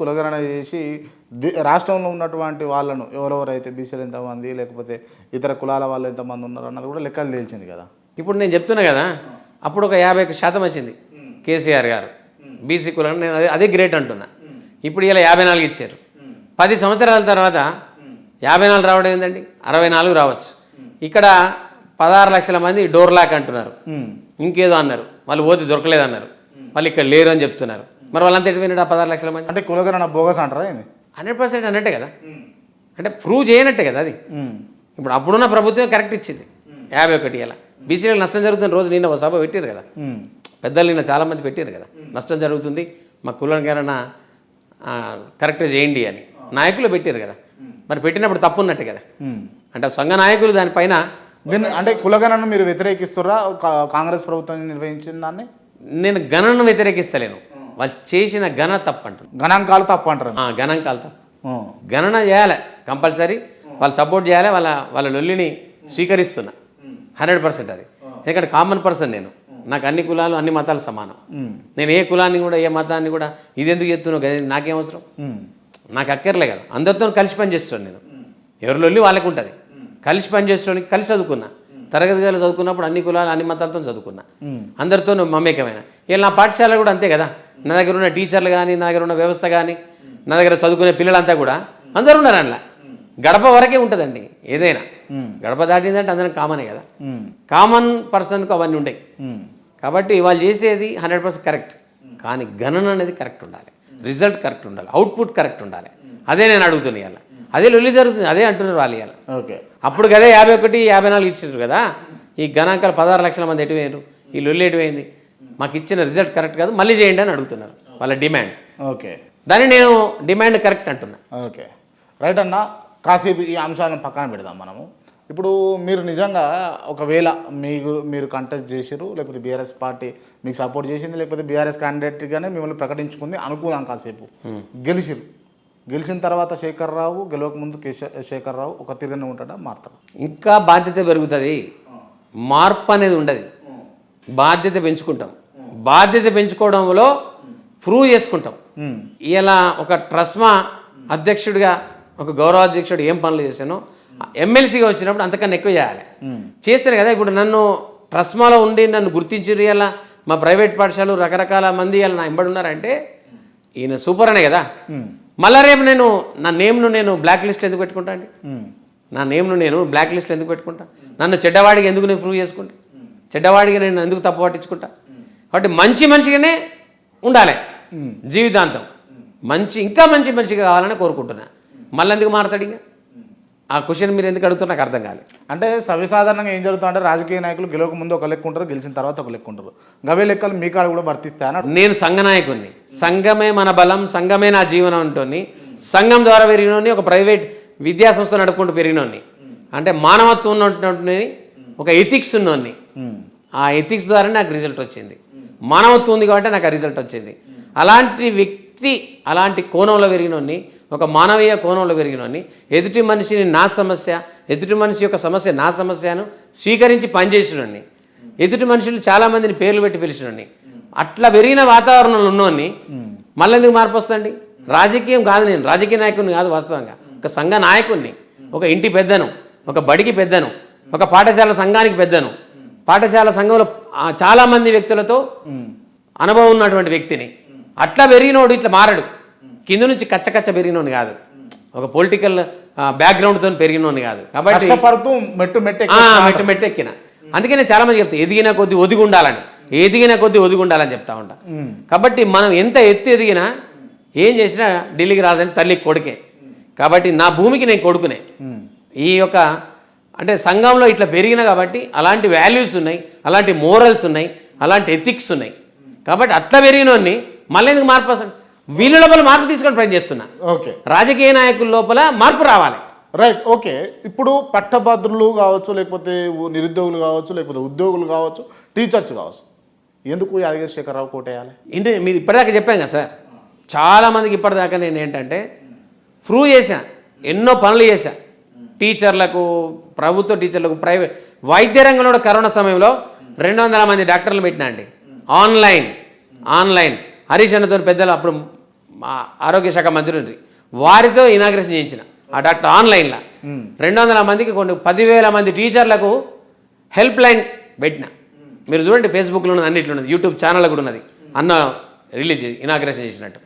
కులగణన చేసి రాష్ట్రంలో ఉన్నటువంటి వాళ్ళను ఎవరెవరైతే బీసీలు ఎంతమంది లేకపోతే ఇతర కులాల వాళ్ళు ఎంతమంది ఉన్నారు అన్నది కూడా లెక్కలు తేల్చింది కదా. ఇప్పుడు నేను చెప్తున్నా కదా అప్పుడు ఒక యాభై శాతం వచ్చింది కేసీఆర్ గారు. బీసీ కులం నేను అదే అదే గ్రేట్ అంటున్నా. ఇప్పుడు ఇలా యాభై నాలుగు ఇచ్చారు. పది సంవత్సరాల తర్వాత యాభై నాలుగు రావడం ఏంటండి అరవై నాలుగు రావచ్చు. ఇక్కడ పదహారు లక్షల మంది డోర్ లాక్ అంటున్నారు. ఇంకేదో అన్నారు. వాళ్ళు పోతే దొరకలేదు అన్నారు వాళ్ళు ఇక్కడ లేరు అని చెప్తున్నారు. మరి వాళ్ళంతా ఎటు పోయినాడు ఆ పదహారు లక్షల మంది? అంటే కులగణన బోగస్ అంటారా ఏంది? హండ్రెడ్ పర్సెంట్ అన్నట్టే కదా. అంటే ప్రూవ్ చేయనట్టే కదా అది. ఇప్పుడు అప్పుడున్న ప్రభుత్వం కరెక్ట్ ఇచ్చింది. యాభై ఒకటి ఇలా బీసీలకు నష్టం జరుగుతున్న రోజు నిన్న ఒక సభ పెట్టారు కదా. పెద్దలు నిన్న చాలామంది పెట్టారు కదా. నష్టం జరుగుతుంది మా ఎవరైనా కరెక్ట్ చేయండి అని. నాయకులు పెట్టారు కదా. మరి పెట్టినప్పుడు తప్పు ఉన్నట్టే కదా అంటే సంఘ నాయకులు దానిపైన దీన్ని అంటే కులగణను మీరు వ్యతిరేకిస్తుర్రా? కా- కాంగ్రెస్ ప్రభుత్వం నిర్వహించిన దాన్ని? నేను గణనను వ్యతిరేకిస్తలేను. వాళ్ళు చేసిన గణ తప్పు అంటున్నాను గణాంకాలు తప్పు అంటారు ఆ, గణాంకాలు తప్పు. గణన చేయాలి కంపల్సరీ. వాళ్ళు సపోర్ట్ చేయాలి వాళ్ళ వాళ్ళ లొల్లిని స్వీకరిస్తున్నా. హండ్రెడ్ పర్సెంట్ అది. ఎందుకంటే కామన్ పర్సన్ నేను. నాకు అన్ని కులాలు అన్ని మతాలు సమానం. నేను ఏ కులాన్ని కూడా ఏ మతాన్ని కూడా ఇది ఎందుకు చెప్తున్నావు? కదా నాకేం అవసరం? నాకు అక్కర్లే కదా. అందరితో కలిసి పని చేస్తాను నేను. ఎవరి లొల్లి వాళ్ళకు ఉంటుంది. కలిసి పని కలిసి చదువుకున్నా. తరగతి గదిలో చదువుకున్నప్పుడు అన్ని కులాలు అన్ని మతాలతో చదువుకున్నా. అందరితో మమేకమైన. ఇలా నా పాఠశాల కూడా అంతే కదా. నా దగ్గర ఉన్న టీచర్లు కానీ నా దగ్గర ఉన్న వ్యవస్థ కానీ నా దగ్గర చదువుకునే పిల్లలంతా కూడా అందరూ ఉన్నారు అందులో. గడప వరకే ఉంటుందండి ఏదైనా. గడప దాటిందంటే అందరం కామనే కదా. కామన్ పర్సన్కు అవన్నీ ఉంటాయి. కాబట్టి వాళ్ళు చేసేది హండ్రెడ్ పర్సెంట్ కరెక్ట్. కానీ గణన అనేది కరెక్ట్ ఉండాలి. రిజల్ట్ కరెక్ట్ ఉండాలి. అవుట్పుట్ కరెక్ట్ ఉండాలి. అదే నేను అడుగుతున్నా ఇవాళ. అదే లొల్లి జరుగుతుంది. అదే అంటున్నారు వాళ్ళు ఇవాళ. ఓకే. అప్పుడు కదే యాభై ఒకటి యాభై నాలుగు ఇచ్చారు కదా. ఈ గణాంకాలు పదహారు లక్షల మంది ఎటువైనారు ఈ లొల్లి ఎటువైంది మాకు ఇచ్చిన రిజల్ట్ కరెక్ట్ కాదు మళ్ళీ చేయండి అని అడుగుతున్నారు వాళ్ళ డిమాండ్. ఓకే. దాన్ని నేను డిమాండ్ కరెక్ట్ అంటున్నా. ఓకే. రైట్ అన్న కాసేపు ఈ అంశాలను పక్కన పెడదాం మనము. ఇప్పుడు మీరు నిజంగా ఒకవేళ మీకు మీరు కంటెస్ట్ చేసారు లేకపోతే బీఆర్ఎస్ పార్టీ మీకు సపోర్ట్ చేసింది లేకపోతే బీఆర్ఎస్ క్యాండిడేట్గానే మిమ్మల్ని ప్రకటించుకుంది అనుకుందాం కాసేపు. గెలిచిరు గెలిచిన తర్వాత శేఖర్ రావు గెలవక ముందు శేఖర్ రావు ఒక తిరిగిన ఉంటాడా మారుతాడు? ఇంకా బాధ్యత పెరుగుతుంది. మార్పు అనేది ఉండదు. బాధ్యత పెంచుకుంటాం. బాధ్యత పెంచుకోవడంలో ప్రూవ్ చేసుకుంటాం. ఇలా ఒక ట్రస్మా అధ్యక్షుడిగా ఒక గౌరవ అధ్యక్షుడు ఏం పనులు చేశానో ఎమ్మెల్సీగా వచ్చినప్పుడు అంతకన్నా ఎక్కువ చేయాలి. చేస్తారు కదా ఇప్పుడు నన్ను ట్రస్మాలో ఉండి నన్ను గుర్తించారు ఇలా మా ప్రైవేట్ పాఠశాలలు రకరకాల మంది ఇలా నా ఎంబడి ఉన్నారంటే ఈయన సూపర్ అనే కదా. మళ్ళా రేపు నేను నా నేమ్ను నేను బ్లాక్ లిస్ట్ ఎందుకు పెట్టుకుంటా అండి? నా నేమ్ను నేను బ్లాక్ లిస్ట్లో ఎందుకు పెట్టుకుంటా? నన్ను చెడ్డవాడికి ఎందుకు నేను ప్రూవ్ చేసుకుంటా? చెడ్డవాడికి నేను ఎందుకు తప్పు పట్టించుకుంటా? కాబట్టి మంచి మనిషిగానే ఉండాలి జీవితాంతం. మంచి ఇంకా మంచి మనిషిగా కావాలని కోరుకుంటున్నా. మళ్ళీ ఎందుకు మారతాడు ఇంకా ఆ క్వశ్చన్ మీరు ఎందుకు అడుగుతున్నా నాకు అర్థం కాలేదు. అంటే సర్వసాధారణంగా ఏం జరుగుతుందంటే రాజకీయ నాయకులు గెలవక ముందు ఒక లెక్క ఉంటారు గెలిచిన తర్వాత ఒక లెక్క ఉంటారు. గవే లెక్కలు మీ కాడ కూడా వర్తిస్తాయని నేను సంఘ నాయకుడిని సంఘమే మన బలం సంఘమే నా జీవనం ఉంటుంది సంఘం ద్వారా పెరిగినోని ఒక ప్రైవేట్ విద్యా సంస్థ నడుపుకుంటూ పెరిగినోని అంటే మానవత్వం ఉన్నటువంటి ఒక ఎథిక్స్ ఉన్నోని ఆ ఎథిక్స్ ద్వారా నాకు రిజల్ట్ వచ్చింది. మానవత్వం ఉంది కాబట్టి నాకు ఆ రిజల్ట్ వచ్చింది. అలాంటి వ్యక్తి అలాంటి కోణంలో పెరిగినోని ఒక మానవీయ కోణంలో పెరిగినోని ఎదుటి మనిషిని నా సమస్య ఎదుటి మనిషి యొక్క సమస్య నా సమస్యను స్వీకరించి పనిచేసినోని ఎదుటి మనుషులు చాలామందిని పేర్లు పెట్టి పిలిచినండి అట్లా పెరిగిన వాతావరణంలో ఉన్నోని మళ్ళీ ఎందుకు మార్పు వస్తుంది రాజకీయం కాదు నేను రాజకీయ నాయకుడిని కాదు వాస్తవంగా. ఒక సంఘ నాయకుడిని ఒక ఇంటి పెద్దను ఒక బడికి పెద్దను ఒక పాఠశాల సంఘానికి పెద్దను పాఠశాల సంఘంలో ఆ, చాలా మంది వ్యక్తులతో అనుభవం ఉన్నటువంటి వ్యక్తిని. అట్లా పెరిగినోడు ఇట్లా మారడు. కింద నుంచి కచ్చ కచ్చ పెరిగినోడు కాదు ఒక పొలిటికల్ బ్యాక్గ్రౌండ్తో పెరిగినోడు కాదు. కాబట్టి మెట్టు మెట్టు ఆ, మెట్టు మెట్టు ఎక్కిన అందుకే నేను చాలా మంది చెప్తా ఎదిగిన కొద్ది ఒదిగి ఉండాలని ఎదిగిన కొద్ది ఒదిగి ఉండాలని చెప్తా ఉంటా. కాబట్టి మనం ఎంత ఎత్తు ఎదిగినా ఏం చేసినా ఢిల్లీకి రాదని తల్లి కొడుకే. కాబట్టి నా భూమికి నేను కొడుకునే. ఈ యొక్క అంటే సంఘంలో ఇట్లా పెరిగిన కాబట్టి అలాంటి వాల్యూస్ ఉన్నాయి అలాంటి మోరల్స్ ఉన్నాయి అలాంటి ఎథిక్స్ ఉన్నాయి. కాబట్టి అట్లా పెరిగినోన్ని మళ్ళీ ఎందుకు మార్పు వస్తుంది? వీళ్ళ లోపల మార్పు తీసుకొని ప్రయత్నం చేస్తున్నా. ఓకే. రాజకీయ నాయకుల లోపల మార్పు రావాలి. Right okay. ఇప్పుడు పట్టభద్రులు కావచ్చు లేకపోతే నిరుద్యోగులు కావచ్చు లేకపోతే ఉద్యోగులు కావచ్చు టీచర్స్ కావచ్చు. ఎందుకు యాదగిరి శేఖరరావు కోటేయాలి ఇంటి మీరు ఇప్పటిదాకా చెప్పాం కదా సార్. చాలామందికి ఇప్పటిదాకా నేను ఏంటంటే ప్రూవ్ చేశా. ఎన్నో పనులు చేశా. టీచర్లకు ప్రభుత్వ టీచర్లకు ప్రైవేట్ వైద్య రంగంలో కరోనా సమయంలో రెండు వందల మంది డాక్టర్లు పెట్టినా అండి ఆన్లైన్ ఆన్లైన్. హరీష్ అన్నతో పెద్దలు అప్పుడు ఆరోగ్య శాఖ మంత్రి ఉంది వారితో ఇనాగ్రేషన్ చేయించిన ఆ డాక్టర్ ఆన్లైన్లో. రెండు వందల మందికి కొన్ని పదివేల మంది టీచర్లకు హెల్ప్ లైన్ పెట్టిన. మీరు చూడండి ఫేస్బుక్లో ఉన్నది అన్నిట్లో ఉన్నది యూట్యూబ్ ఛానల్ కూడా ఉన్నది. అన్న రిలీజ్ ఇనాగ్రేషన్ చేసినట్టు.